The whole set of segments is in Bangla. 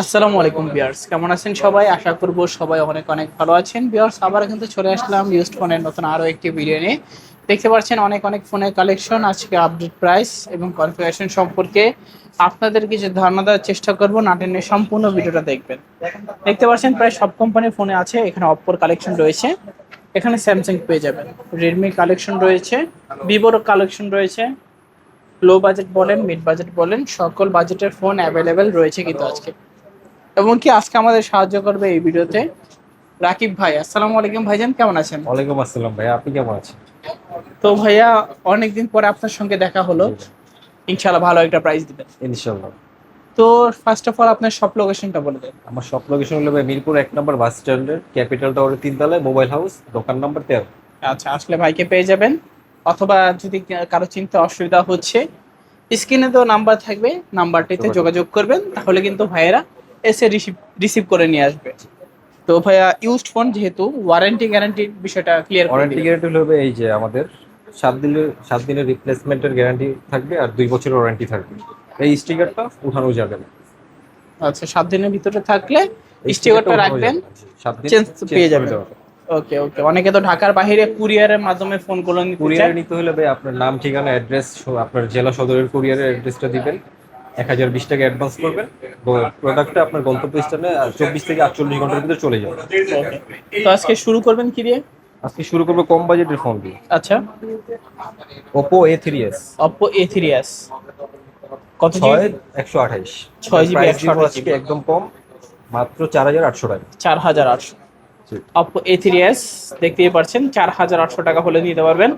আসসালামু আলাইকুম বিয়ার্স কেমন আছেন সবাই? আশা করব সবাই অনেক অনেক ভালো আছেন। বিয়ার্স আবার কিন্তু চলে আসলাম ইউজড ফোনের নতুন আরও একটি ভিডিও নিয়ে। দেখতে পাচ্ছেন অনেক অনেক ফোনের কালেকশন আজকে আপডেট প্রাইস এবং কনফিগারেশন সম্পর্কে আপনাদের কিছু ধারণা দেওয়ার চেষ্টা করব নাটেনের সম্পূর্ণ ভিডিওটা দেখবেন। দেখতে পাচ্ছেন প্রায় সব কোম্পানির ফোনে আছে, এখানে অপ্পোর কালেকশন রয়েছে। এখানে স্যামসাং পেয়ে যাবেন। রেডমি কালেকশন রয়েছে ভিভোর কালেকশন রয়েছে। লো বাজেট বলেন মিড বাজেট বলেন, সকল বাজেটের ফোন অ্যাভেলেবেল রয়েছে কিন্তু আজকে। এবং কি আজকে আমাদের সাহায্য করবে এই ভিডিওতে? রাকিব ভাই আসসালামু আলাইকুম ভাইজান কেমন আছেন? ওয়ালাইকুম আসসালাম ভাই আপনি কেমন আছেন? তো ভাইয়া অনেকদিন পরে আপনার সঙ্গে দেখা হলো। ইনশাআল্লাহ ভালো একটা প্রাইস দিবেন। ইনশাল্লাহ তো ফার্স্ট অফ অল আপনার সব লোকেশনটা বলে দেন। আমার সব লোকেশন হলো ভাই মিরপুর এক নম্বর বাস স্ট্যান্ডের ক্যাপিটাল টাওয়ারের তিনতলায় মোবাইল হাউস দোকান নাম্বার তেরো। আচ্ছা আসলে ভাইকে পেয়ে যাবেন। অথবা যদি কারও চিন্তা অসুবিধা হচ্ছে স্ক্রিনে তো নাম্বার থাকবে নাম্বারটিতে। যোগাযোগ করবেন। তাহলে কিন্তু ভাইয়েরা এসে রিসিভ রিসিভ করে নিয়ে আসবে। তো ভাইয়া ইউজড ফোন যেহেতু ওয়ারেন্টি গ্যারান্টির বিষয়টা ক্লিয়ার করে ওয়ারেন্টি গ্যারান্টি হবে এই যে আমাদের সাত দিনের সাত দিনের রিপ্লেসমেন্টের গ্যারান্টি থাকবে আর দুই বছরের ওয়ারেন্টি থাকবে। এই স্টিকারটা উঠানো যাবে না। আচ্ছা সাত দিনের ভিতরে থাকলে স্টিকারটা রাখবেন সাত দিন চেঞ্জ পেয়ে যাবেন। ওকে ওকে। অনেকে তো ঢাকার বাইরে কুরিয়ারের মাধ্যমে ফোনগুলো নিতে কুরিয়ারে নিতে হলে ভাই আপনার নাম ঠিকানা অ্যাড্রেস আপনার জেলা সদরের কুরিয়ারের অ্যাড্রেসটা দিবেন। এক হাজার বিশ টাকা অ্যাডভান্স করবেন প্রোডাক্টটা আপনার গন্তব্য স্থানে চব্বিশ থেকে আটচল্লিশ ঘণ্টার ভিতরে চলে যাবে। তো আজকে শুরু করবেন কি দিয়ে? আজকে শুরু করব কম বাজেটের ফোন দিয়ে। আচ্ছা। Oppo A three S Oppo A3s কত ছয় একশো আঠাইশ। ছয় জিবি, একশো আজকে একদম কম মাত্র চার হাজার আটশো টাকা। চার হাজার আটশো। জি। Oppo A3s দেখতেই পাচ্ছেন চার হাজার আটশো টাকা হলে নিতে পারবেন।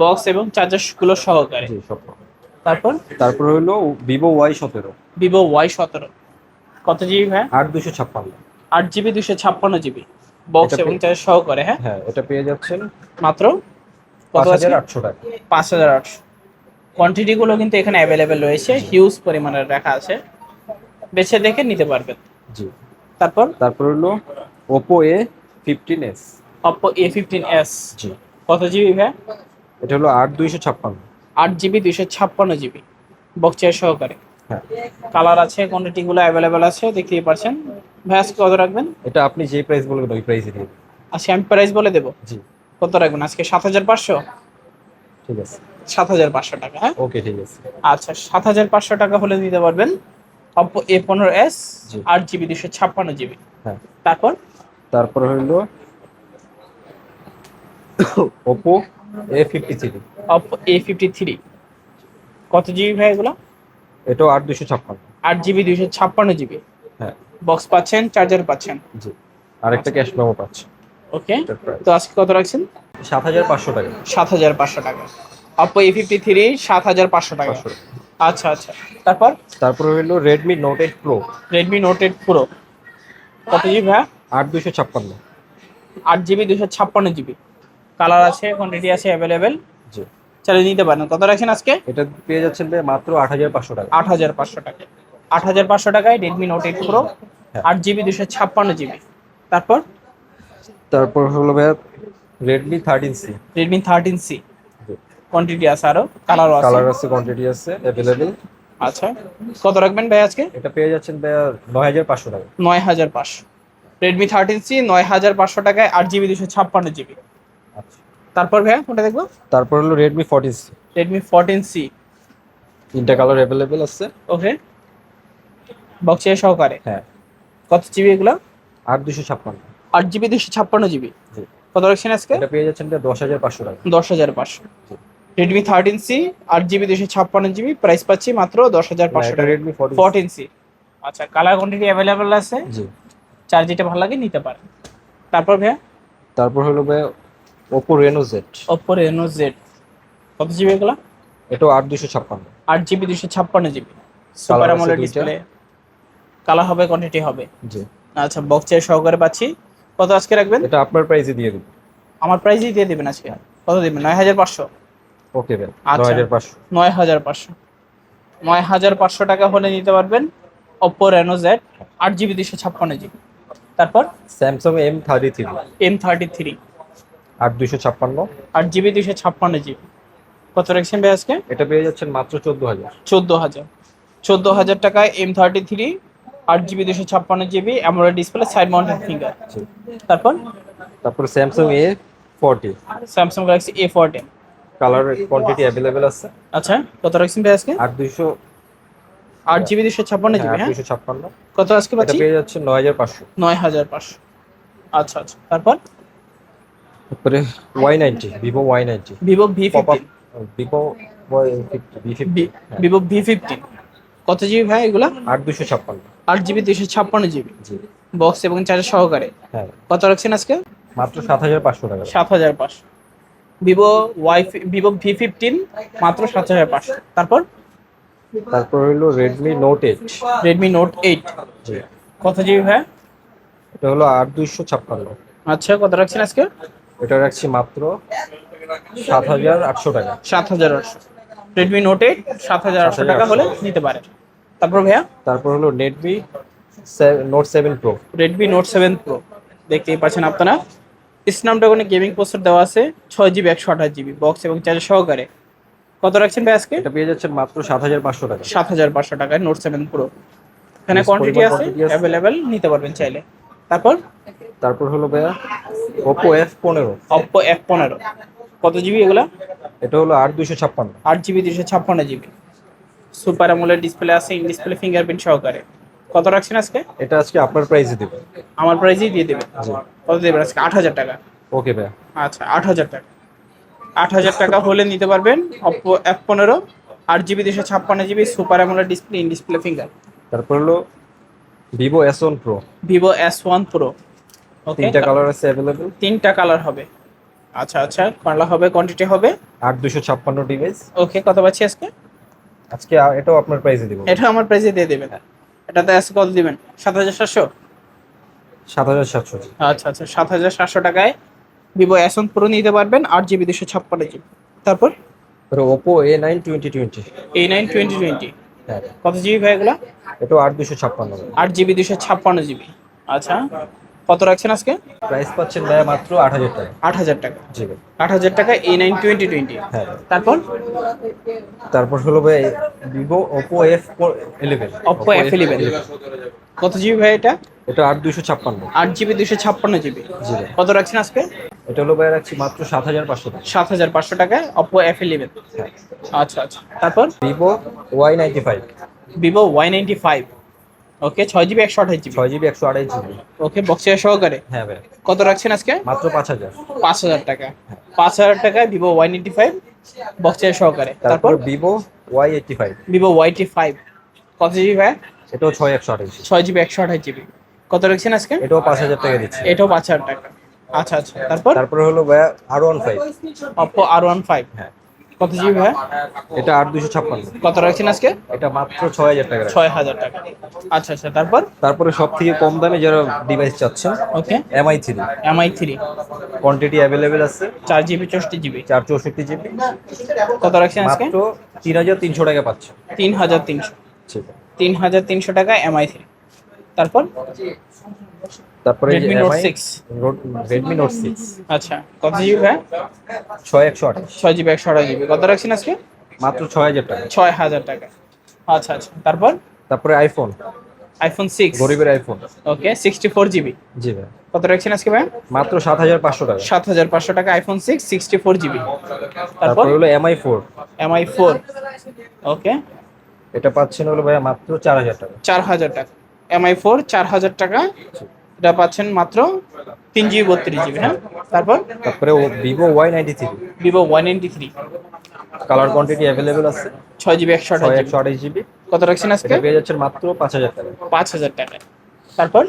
বক্স এবং চার্জারগুলো সহকারে। সব। তারপর? তারপর হলো ভিভো ওয়াই সতেরো। ভিভো ওয়াই সতেরো। কত জিবি ভাই? আট দুশো ছাপ্পান্ন। আট জিবি দুশো ছাপ্পান্ন জিবি বক্স এবং পে- চার্জার সহকারে হ্যাঁ? হ্যাঁ এটা পেয়ে যাচ্ছেন মাত্র পাঁচ হাজার আটশো টাকা। পাঁচ হাজার আটশো। কোয়ান্টিটি গুলো কিন্তু এখানে অ্যাভেলেবেল রয়েছে হিউজ পরিমাণের রাখা আছে। বেছে দেখে নিতে পারবেন। জি। তারপর? তারপর হলো Oppo A fifteen S Oppo A fifteen S জি। কত জিবি ভাই? এটা হলো আট দুইশো ছাপ্পান্ন। আট জিবি দুইশো ছাপ্পান্ন জিবি। বক্সের সহকারে। হ্যাঁ। কালার আছে কোয়ান্টিটি গুলো অ্যাভেলেবেল আছে দেখতেই পারছেন। ভাই আজকে কত রাখবেন? এটা আপনি যে প্রাইস বলবেন ওই প্রাইসে দিন। আজকে আমি প্রাইস বলে দেবো? জি। কত রাখবেন? আজকে সাত হাজার পাঁচশো? ঠিক আছে। সাত হাজার পাঁচশো টাকা হ্যাঁ? ওকে ঠিক আছে। আচ্ছা সাত হাজার পাঁচশো টাকা হলে দিতে পারবেন অপো এ পনেরো এস আট জিবি দুশো ছাপ্পান্ন জিবি। হ্যাঁ। তারপর? তারপর হলো Oppo A fifty three Oppo A fifty three কত জিবি ভাই এগুলো? এটাও আট দুশো ছাপ্পান্ন। আট জিবি দুশো ছাপ্পান্ন জিবি হ্যাঁ। বক্স পাচ্ছেন চার্জার পাচ্ছেন। জি। আরেকটা ক্যাশ মেমো পাচ্ছে। ওকে তো আজকে কত রাখছেন? সাত হাজার পাঁচশো টাকা। সাত হাজার পাঁচশো টাকা। অপো এ ফিফটি থ্রি সাত হাজার পাঁচশো টাকা। আচ্ছা আচ্ছা। তারপর? তারপর হলো Redmi Note eight Pro Redmi Note eight Pro কত জিবি ভাই? আট দুশো ছাপ্পান্ন। আট জিবি দুশো ছাপ্পান্ন জিবি কালার আছে কোয়ান্টিটি আছে অ্যাভেলেবেল জি। চালিয়ে নিতে পারেন। কত রাখছেন আজকে? এটা পেয়ে যাচ্ছেন ভাই মাত্র আট হাজার পাঁচশো টাকা। আট হাজার পাঁচশো টাকা। আট হাজার পাঁচশো টাকায় রেডমি নোট এইট প্রো। আট জিবি দুশো ছাপ্পান্ন জিবি। তারপর? তারপর হলো ভাই Redmi thirteen C Redmi thirteen C quantity আছে আরও? কালারও আছে। কালার আছে কোয়ান্টিটি আছে অ্যাভেলেবেল আচ্ছা। কত রাখবেন ভাই আজকে? এটা পেয়ে যাচ্ছেন ভাই নয় হাজার পাঁচশো টাকা। নয় হাজার পাঁচশো। রেডমি থার্টিন সি নয় হাজার পাঁচশো টাকায় আট জিবি দুশো ছাপ্পান্ন জিবি। আচ্ছা। তারপর ভাইয়া কোনটা দেখব? তারপর হলো Redmi forty C Redmi fourteen C তিনটা কালার অ্যাভেলেবেল আছে। ওকে বক্সের সহকারে? হ্যাঁ। কত জিবি এগুলো? আট দুশো ছাপ্পান্ন। আট জিবি দুশো ছাপ্পান্ন জিবি কত রাখছেন আজকে? এটা পেয়ে যাচ্ছেন দশ হাজার পাঁচশো টাকা। দশ হাজার পাঁচশো। রেডমি থার্টিন সি আট জিবি দুশো ছাপ্পান্ন জিবি প্রাইস পাচ্ছি মাত্র দশ হাজার পাঁচশো টাকা। রেডমি ফর্টি ফোরটিন সি আচ্ছা কালার কোয়ান্টিটি অ্যাভেলেবেল আছে? জি। চার যেটা ভালো লাগে নিতে পারেন। তারপর ভাইয়া? তারপর হলো ভাই Oppo Reno Z Oppo Reno Z কত জিবি এগুলো? এটা আট দুশো ছাপ্পান্ন। আট জিবি দুশো ছাপ্পান্ন GB super AMOLED display colour হবে কোয়ান্টিটি হবে। জি। আচ্ছা বক্সের সহকারে পাচ্ছি। কত আজকে রাখবেন? এটা আপনার প্রাইসে দিয়ে দেবো। আমার প্রাইসই দিয়ে দেবেন আজকে। কত দেবেন? নয় হাজার পাঁচশো। ওকে ভাই। আচ্ছা। নয় হাজার পাঁচশো। নয় হাজার পাঁচশো। নয় হাজার পাঁচশো টাকা হলে নিতে পারবেন ওপো রেনো জেড আট জিবি দুশো ছাপ্পান্ন জিবি তারপর? Samsung M thirty three M thirty three আট দুশো ছাপ্পান্ন। আট জিবি দুশো ছাপ্পান্ন জিবি। কত রাখছেন ভাই আজকে? এটা পেয়ে যাচ্ছেন মাত্র চোদ্দ হাজার। চোদ্দ হাজার। চোদ্দ হাজার টাকায় এম থার্টি থ্রি আট জিবি দুশো ছাপ্পান্ন GB AMOLED display side mounted finger তারপর? তারপর Samsung A forty Samsung Galaxy A fourteen colour quantity available আছে। আচ্ছা কত রাখছেন ভাই আজকে? আট দুইশো আট জিবি দুশো ছাপ্পান্ন জিবি আট হ্যাঁ? দুইশো ছাপ্পান্ন। কত আজকে পেয়ে যাচ্ছে নয় হাজার পাঁচশো। নয় হাজার পাঁচশো। আচ্ছা আচ্ছা। তারপর? তারপরে Y ninety Vivo Y ninety Vivo V up Vivo Y fifty V fifty Vivo V fifteen কত জিবি ভাই এগুলা? আট দুশো ছাপ্পান্ন। আট জিবি দুশো ছাপ্পান্ন জিবি। বক্স এবং চার্জার সহকারে। হ্যাঁ। কত রাখছেন আজকে? মাত্র সাত হাজার পাঁচশো টাকা। সাত হাজার পাঁচশো। Vivo Y Vivo V fifteen মাত্র সাত হাজার পাঁচশো। তারপর? তারপর হলো Redmi Note eight Redmi Note eight কত জিবি ভাই? এটা হলো আট দুইশো ছাপ্পান্ন। আচ্ছা কত রাখছেন আজকে? এটা রাখছি মাত্র সাত হাজার আটশো টাকা। সাত হাজার আটশো। রেডমি নোট এইট সাত হাজার আটশো টাকা হলে নিতে পারে। তারপর ভাইয়া? তারপর হলো Redmi Note seven Pro Redmi Note seven Pro দেখতেই পাচ্ছেন আপনারা। স্ন্যাপড্রাগনে গেমিং প্রসেসর দেওয়া আছে ছয় জিবি একশো আঠাশ জিবি বক্স এবং চার্জার সহকারে। কত রাখছেন ভাই আজকে? এটা পেয়ে যাচ্ছেন মাত্র সাত হাজার পাঁচশো টাকা। সাত হাজার পাঁচশো টাকায় নোট সেভেন প্রো এখানে কোয়ান্টিটি আছে। অ্যাভেলেবেল নিতে পারবেন চাইলে। তারপর? তারপর হলো ভাইয়া ওপো এফ পনেরো। অপ্পো এফ পনেরো। কত জিবি এগুলা? এটা হলো আট দুইশো ছাপ্পান্ন। আট জিবি দুশো ছাপ্পান্ন জিবি সুপার অ্যামোলেড ডিসপ্লে আছে ইন ডিসপ্লে ফিঙ্গারপ্রিন্ট সহকারে। কত রাখছেন আজকে? এটা আজকে আপনার প্রাইসে দেবো। আমার প্রাইজেই দিয়ে দেবেন। কত দেবেন আজকে? আট হাজার টাকা। ওকে ভাইয়া। আচ্ছা আট হাজার টাকা। আট হাজার টাকা হলে নিতে পারবেন অপ্পো এফ পনেরো আট জিবি দুশো ছাপ্পান্ন GB super AMOLED display in display finger তারপর হলো Vivo S one Pro Vivo S one Pro তিনটা কালার আছে অ্যাভেলেবেল তিনটা কালার হবে। আচ্ছা আচ্ছা কালার হবে কোয়ান্টিটি হবে? আট দুশো ছাপ্পান্ন ডিভাইস ওকে কত পাচ্ছি আজকে? আজকে এটাও আপনার প্রাইসে দিব। এটা আমার প্রাইসে দিয়ে দেবেন। এটাতে আজকে কত দিবেন? সাত হাজার সাতশো? সাত হাজার সাতশো। আচ্ছা আচ্ছা সাত হাজার সাতশো টাকায় ভিভো এস ওয়ান প্রো নিতে পারবেন আট জিবি দুশো ছাপ্পান্ন জিবি তারপর? Oppo A nine twenty twenty A nine twenty twenty কত জিবি ভাই এগুলা? এটাও আট দুশো ছাপ্পান্ন। আট জিবি দুশো ছাপ্পান্ন জিবি আচ্ছা। কত রাখছেন আজকে? প্রাইস পাচ্ছেন ভাইয়া মাত্র আট হাজার টাকা। আট হাজার টাকা। জি ভাই। আট হাজার টাকা এ নাইন টোয়েন্টি টোয়েন্টি। হ্যাঁ। তারপর? তারপর হলো ভাই Vivo Oppo F eleven Oppo F11 কত জিবি ভাই এটা? এটা আট দুশো ছাপ্পান্ন। আট জিবি দুশো ছাপ্পান্ন জিবি। জি ভাই। কত রাখছেন আজকে? এটা হলো ভাই রাখছি মাত্র সাত হাজার পাঁচশো টাকা। সাত হাজার পাঁচশো টাকায় অপো এফ ইলেভেন হ্যাঁ। আচ্ছা আচ্ছা। তারপর? Vivo Y ninety five Vivo Y ninety five okay ছয় জিবি একশো আঠাশ জিবি ছয় জিবি একশো আড়াই জিবি ওকে বক্সের সহকারে? হ্যাঁ ভাই। কত রাখছেন আজকে? মাত্র পাঁচ হাজার। পাঁচ হাজার টাকা। পাঁচ হাজার টাকায় ভিভো ওয়াই নাইনটি ফাইভ বক্সের সহকারে। তারপর Vivo Y eighty five Vivo Y eighty five কত জিবি ভাই? এটাও ছয় একশো আঠাইশ ছয় জিবি একশো আঠাশ জিবি কত রাখছেন আজকে? এটাও পাঁচ হাজার টাকা দিচ্ছি। এটাও পাঁচ হাজার টাকা। আচ্ছা আচ্ছা। তারপর? তারপরে হলো ভাইয়া R one five Oppo R one five হ্যাঁ। কত জিবি ভাই? এটা আট দুশো ছাপ্পান্ন। কত রাখছেন আজকে? এটা মাত্র ছয় হাজার টাকা ছয় হাজার টাকা। আচ্ছা আচ্ছা তারপর? তারপরে সব থেকে কম দামে যারা ডিভাইস চাচ্ছেন okay. MI three MI three quantity available আছে। চার জিবি চৌষট্টি জিবি? চার চৌষট্টি জিবি। কত রাখছেন আজকে? মাত্র তিন হাজার তিনশো টাকা পাচ্ছে তিন হাজার তিনশো। তিন হাজার তিনশো টাকা এমআই থ্রি তারপর? তারপরে Redmi Note 6 Redmi Note six আচ্ছা কত জিবি ভাই? ছয় একশো আঠাশ। ছয় জিবি একশো আঠাশ জিবি। কত রাখছেন আজকে? মাত্র ছয় হাজার টাকা। ছয় হাজার টাকা। আচ্ছা আচ্ছা। তারপর? তারপরে আইফোন আইফোন সিক্স গরিবের iPhone okay sixty four GB. জি ভাই। কত রাখছেন আজকে ভাই? মাত্র সাত হাজার পাঁচশো টাকা। সাত হাজার পাঁচশো টাকা iPhone six sixty four GB. তারপর? হলো MI four MI four okay. এটা পাচ্ছেন হলো ভাইয়া মাত্র চার হাজার টাকা। চার হাজার টাকা। এমআই ফোর চার হাজার টাকা। এটা পাচ্ছেন মাত্র তিন জিবি বত্রিশ জিবি হ্যাঁ? তারপর? তারপরে Vivo Y ninety three Vivo one ninety three colour quantity available আছে। ছয় জিবি একশো একশো আঠাশ জিবি। কত রাখছেন আজকে? পেয়ে যাচ্ছেন মাত্র পাঁচ হাজার টাকা পাঁচ হাজার টাকা তারপর?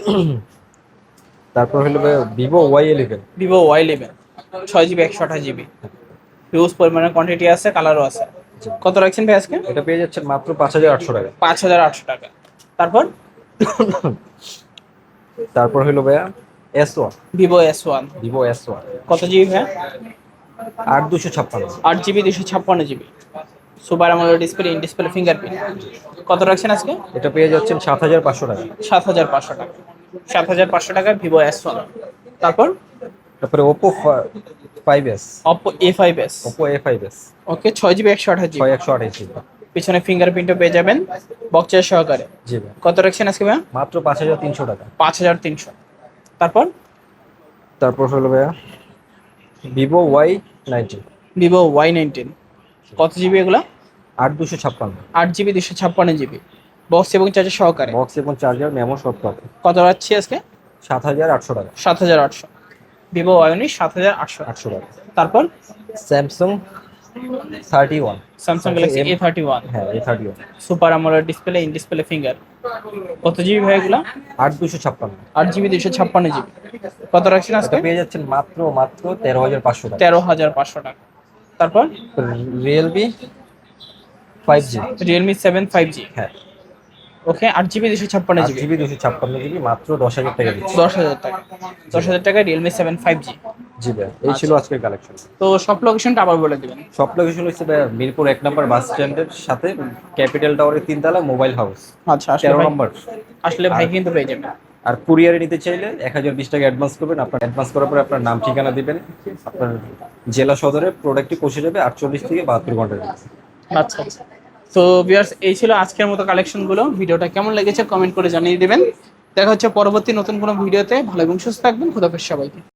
তারপর হলো Vivo Y eleven Vivo Y eleven ছয় জিবি একশো আঠাশ জিবি। হিউজ পরিমাণের কোয়ান্টিটি আছে কালারও আছে। কত রাখছেন ভাই আজকে? এটা পেয়ে যাচ্ছেন মাত্র পাঁচ হাজার আটশো টাকা পাঁচ হাজার আটশো টাকা। তারপর? তারপর হলো ভাইয়া S one Vivo S one Vivo S one কত জিবি ভাই আট দুশো ছাপ্পান্ন। আট জিবি দুশো ছাপ্পান্ন GB. Super AMOLED display in display fingerprint কত রাখছেন আজকে? এটা পেয়ে যাচ্ছেন সাত হাজার পাঁচশো টাকা। সাত হাজার পাঁচশো টাকা। সাত হাজার পাঁচশো টাকা ভিভো এস ওয়ান তারপর? তারপরে Oppo five S Oppo A five S Oppo A five S okay ছয় জিবি একশো আঠাশ জিবি। একশো আঠাশ জিবি। পিছনে ফিঙ্গারপ্রিন্টও পেয়ে যাবেন বক্সের সহকারে। জি ভাই। কত রাখছেন আজকে ভাইয়া? মাত্র পাঁচ হাজার তিনশো টাকা। পাঁচ হাজার তিনশো। তারপর? তারপর হলো ভাইয়া Vivo Y nineteen Vivo Y nineteen কত জিবি এগুলো? আট দুশো ছাপ্পান্ন। আট জিবি দুশো ছাপ্পান্ন জিবি বক্স এবং চার্জার সহকারে। বক্স এবং চার্জার মেমো সব পাবে কত রাখছি আজকে? সাত হাজার আটশো টাকা। সাত হাজার আটশো। ভিভো ওয়াই উনিশ সাত হাজার আটশো। আটশো টাকা। তারপর? Samsung thirty one Samsung Galaxy A thirty one হ্যাঁ A thirty one super AMOLED display in display finger কত জিবি ভাই এগুলো? আট দুশো ছাপ্পান্ন। আট জিবি দুশো ছাপ্পান্ন জিবি কত রাখছেন আজকে? পেয়ে যাচ্ছেন মাত্র মাত্র তেরো হাজার পাঁচশো টাকা। তেরো হাজার পাঁচশো টাকা। তারপর? Realme five G Realme seven five G হ্যাঁ। ওকে আট জিবি দুশো ছাপ্পান্ন জিবি। জিবি দুশো ছাপ্পান্ন জিবি মাত্র দশ হাজার টাকা দিচ্ছি। দশ হাজার টাকা। দশ হাজার টাকা Realme seven five G G ভাই এই ছিল আজকের কালেকশন তো সব লোকেশনটা আবার বলে দেবেন। সব লোকেশন হচ্ছে ভাই মিরপুর এক নম্বর বাস স্ট্যান্ডের সাথে ক্যাপিটাল টাওয়ারের তিনতলা মোবাইল হাউস আচ্ছা তেরো নম্বর। আসলে ভাই কিন্তু পেয়ে যাবেন আর কুরিয়ারে নিতে চাইলে এক হাজার বিশ টাকা অ্যাডভান্স করবেন। আপনার অ্যাডভান্স করার পরে আপনার নাম ঠিকানা দিবেন। আপনার জেলা সদরে প্রোডাক্টটি পৌঁছে যাবে আটচল্লিশ থেকে বাহাত্তর ঘণ্টার আচ্ছা আচ্ছা। তো ভিউয়ার্স এই ছিল আজকের মতো কালেকশনগুলো ভিডিওটা কেমন লেগেছে কমেন্ট করে জানিয়ে দেবেন। দেখা হচ্ছে পরবর্তী নতুন কোনো ভিডিওতে। ভালো এবং সুস্থ থাকবেন। খুদাফেজ সবাইকে।